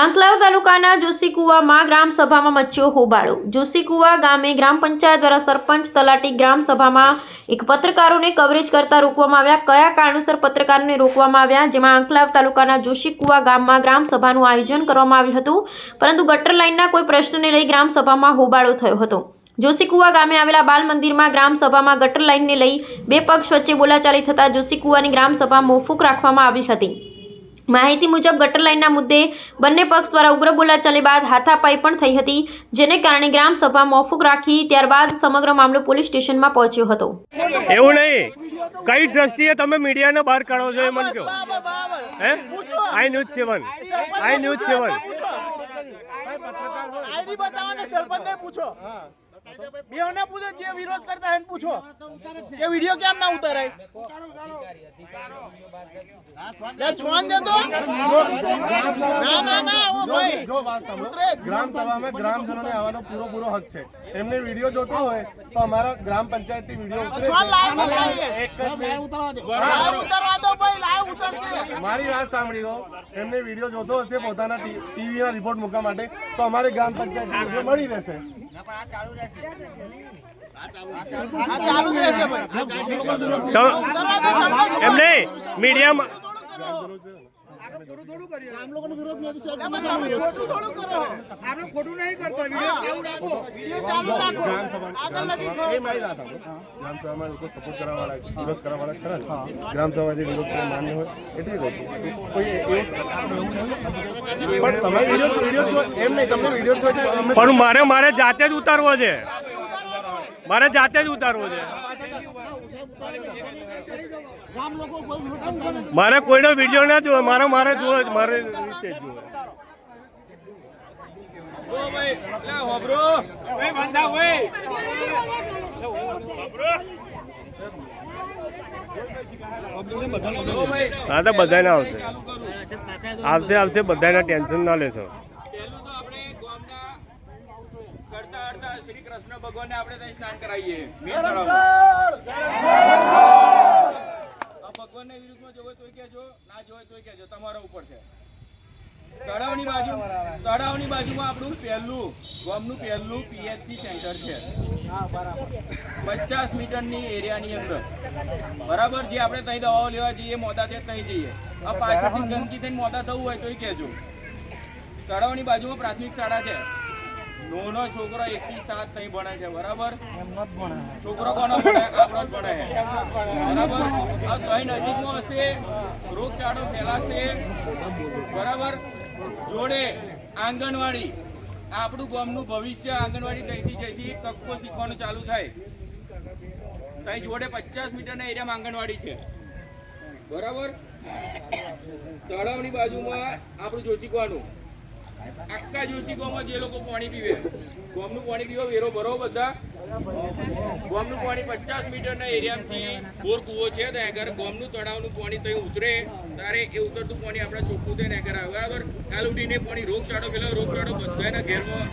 આંકલાવ તાલુકાના જોશીકુવામાં ગ્રામસભામાં મચ્યો હોબાળો. જોશીકુવા ગામે ગ્રામ પંચાયત દ્વારા સરપંચ તલાટી ગ્રામસભામાં એક પત્રકારોને કવરેજ કરતા રોકવામાં આવ્યા. કયા કારણોસર પત્રકારોને રોકવામાં આવ્યા? જેમાં આંકલાવ તાલુકાના જોશીકુવા ગામમાં ગ્રામસભાનું આયોજન કરવામાં આવ્યું હતું. પરંતુ ગટર લાઇનના કોઈ પ્રશ્નને લઈ ગ્રામસભામાં હોબાળો થયો હતો. જોશીકુવા ગામે આવેલા બાલ મંદિરમાં ગ્રામસભામાં ગટર લાઇનને લઈ બે પક્ષ વચ્ચે બોલાચાલી થતાં જોશીકુવાની ગ્રામસભા મોફુક રાખવામાં આવી હતી. માહિતી મુજબ ગટર લાઇનના મુદ્દે બંને પક્ષ દ્વારા ઉગ્ર બોલાચાલી બાદ હાથાપાઈ પણ થઈ હતી જેને કારણે ગ્રામસભા મોફુક રાખી ત્યારબાદ સમગ્ર મામલો પોલીસ સ્ટેશનમાં પહોંચ્યો હતો. એવું નહીં. કઈ દ્રષ્ટિએ તમે મીડિયાને બહાર કાઢો છો એ મને કહો. હે? I news seven. I news seven. ID બતાવો ને સરપંચને પૂછો. બેવને પૂછો જે વિરોધ કરતા એને પૂછો. કે વિડિયો કેમ ના ઉતારાય? છોન જતો ના ના ના ઓ ભાઈ. જો વાત સાંભળો. ગ્રામ સભામાં ગ્રામજનોને આવવાનો પૂરો પૂરો હક છે. એમને વીડિયો જોતો હોય તો અમારા ગ્રામ પંચાયતથી વીડિયો ઉતરે એક જ મિનિટ. લાઈવ ઉતારવા દો. ભાઈ લાઈવ ઉતરશે. મારી વાત સાંભળી લો. એમને વીડિયો જોતો હશે પોતાના ટીવીના રિપોર્ટ મૂકવા માટે તો અમારે ગ્રામ પંચાયત વીડિયો મળી રહેશે. ચાલુ જ રહેશે ભાઈ તો ઉતારવા દો તમને શું એમ નહીં મીડિયામાં લે ભાઈ તમે ખોટું થોડું કરો. આપણે ખોટું નહીં કરતા વિડિયો ચાલુ રાખો? વિડિયો ચાલુ રાખો. આગળ લગી એ મારી વાત સાંભળો ગ્રામ સભામાં લોકો સપોર્ટ કરવા વાળા વિરોધ કરવા વાળા ખરા ગ્રામ સભા જે વિરોધ કરવા માન્ય હોય એટલે કહું કોઈ એ પણ તમે વીડિયો વીડિયો એમ નહીં તમને વીડિયો જોઈએ પણ મારે મારે જાતે જ ઉતારવો છે. મારે જાતે જ ઉતારવો છે. મારે કોઈનો વીડિયો ના જોવે મારે મારે જોવે મારે હા, તો બધાને આવશે. આવશે આવશે, બધાને ટેન્શન ના લેશો પહેલું તો આપણે ગામના કરતા હરતા શ્રી કૃષ્ણ ભગવાનને આપણે ત્યાં સ્નાન કરાવીએ. મેન તળાવમાં. ભગવાનના વિરુદ્ધમાં જોવે તોય કહેજો ના જોવે તોય કહેજો તમારા ઉપર છે. તળાવની બાજુ તળાવની બાજુમાં આપણું પહેલું ગામનું પહેલું પીએચસી સેન્ટર છે. પચાસ મીટરની એરિયાની અંદર. બરાબર જે આપણે ત્યાં દવાઓ લેવા જઈએ મોદા તે ત્યાં જઈએ. આ પાછળથી ગંદકી થઈને મોદા થવું હોય તોય કહેજો. તળાવની બાજુમાં પ્રાથમિક શાળા છે. નોનો છોકરો એક થી સાત થઈ ભણે છે બરાબર? છોકરો કોનો ભણે? આપણો જ ભણે. બરાબર? આ કઈ નજીકમાં હશે રોગચાળો ફેલાશે. બરાબર? જોડે આંગણવાડી. આપણું ગામનું ભવિષ્ય આંગણવાડી ત્યાંથી જઈથી કક્કો શીખવાનું ચાલુ થાય. ત્યાં જોડે પચાસ મીટરના એરિયામાં આંગણવાડી છે. બરાબર? તળાવની બાજુમાં આપણું જોશીકવાનું આખા જોશીકોમાં જે લોકો પાણી પીવે, ગોમનું પાણી પીવો વેરો ભરો બધા. ગોમનું પાણી પચાસ મીટરના એરિયામાંથી બોર કૂવો છે ત્યાં આગળ. ગોમનું તળાવનું પાણી તો ઉતરે. તારે એ ઉતરતું પાણી આપણા ચોખ્ખું થઈને આગળ આવે. બરાબર? કાલ ઉઠીને પાણી રોગચાળો, પેલો રોગચાળો બધાના ઘેરમાં